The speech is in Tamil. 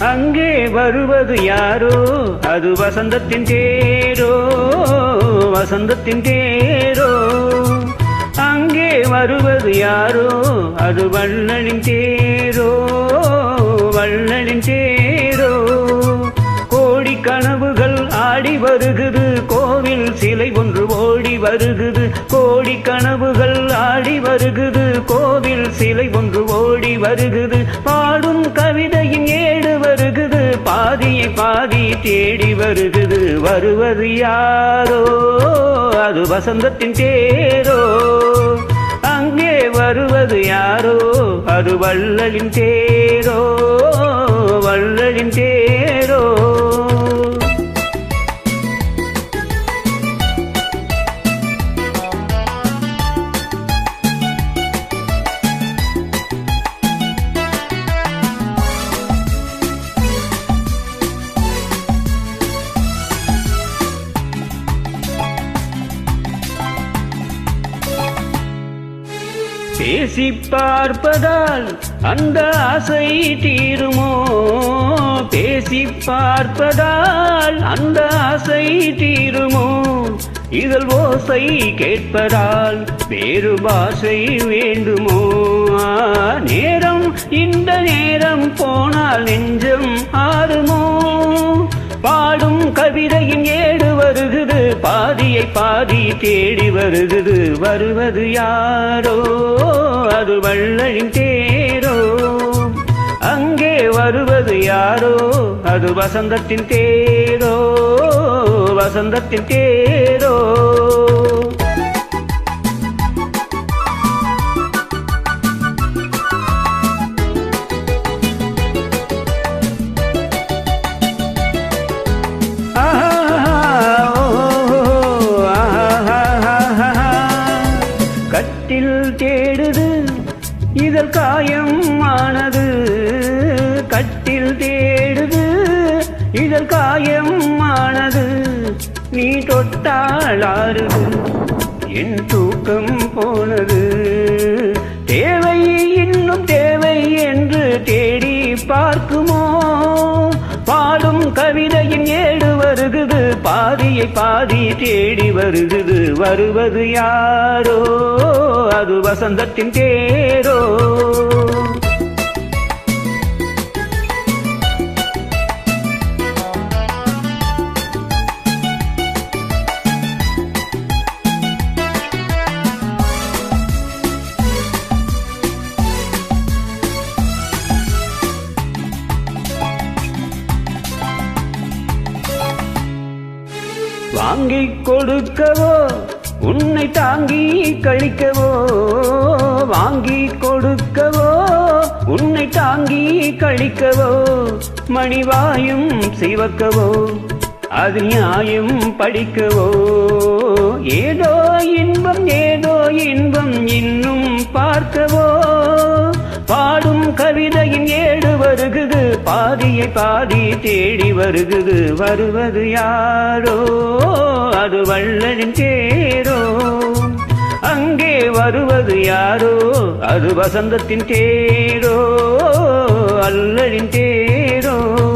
அங்கே வருவது யாரோ? அது வசந்தத்தின் தேரோ? வசந்தத்தின் தேரோ? அங்கே வருவது யாரோ? அது வள்ளலின் தேரோ? வள்ளலின் தேரோ? கோடி கனவுகள் ஆடி வருகுது. கோவில் சிலை ஒன்று ஓடி வருகுது. கோடி கனவுகள் ஆடி வருகுது. கோவில் சிலை ஒன்று ஓடி வருகுது. பாடும் கவிதை தேடி வருகுது வருவது யாரோ? அது வசந்தத்தின் தேரோ? அங்கே வருவது யாரோ? அது வள்ளலின் தேரோ? வள்ளலின் தேரோ? பேசி பார்ப்பதால் அந்த ஆசை தீருமோ? பேசி பார்ப்பதால் அந்த ஆசை தீருமோ? இதழ் ஓசை கேட்பதால் வேறு பாசை வேண்டுமோ? ஆ, நேரம் இந்த நேரம் போனால் நெஞ்சம் ஆறுமோ? பாடும் கவிதையின் பாதியை பாதி தேடி வருகுது. வருவது யாரோ? அது வள்ளலின் தேரோ? அங்கே வருவது யாரோ? அது வசந்தத்தின் தேரோ? வசந்தத்தின் தேரோ? கட்டில் தேடுது. இதழ் காயம் ஆனது கட்டில் தேடுது. இதழ் காயம் ஆனது நீ தொட்டால் ஆறுது. என் தூக்கம் போ பாதியை பாதி தேடி வருகுது. வருவது யாரோ? அது வசந்தத்தின் தேரோ வாங்கிக் கொடுக்கவோ உன்னை தாங்கி கழிக்கவோ வாங்கி கொடுக்கவோ உன்னை தாங்கி கழிக்கவோ மணிவாயும் சிவக்கவோ அது நியாயம் படிக்கவோ. ஏதோ இன்பம் ஏதோ இன்பம் இன்னும் பார்க்கவோ. வருகுது. பாதியை பாதி தேடி வருகுது. வருவது யாரோ? அது வள்ளலின் தேரோ? அங்கே வருவது யாரோ? அது வசந்தத்தின் தேரோ? அல்லலின் தேரோ?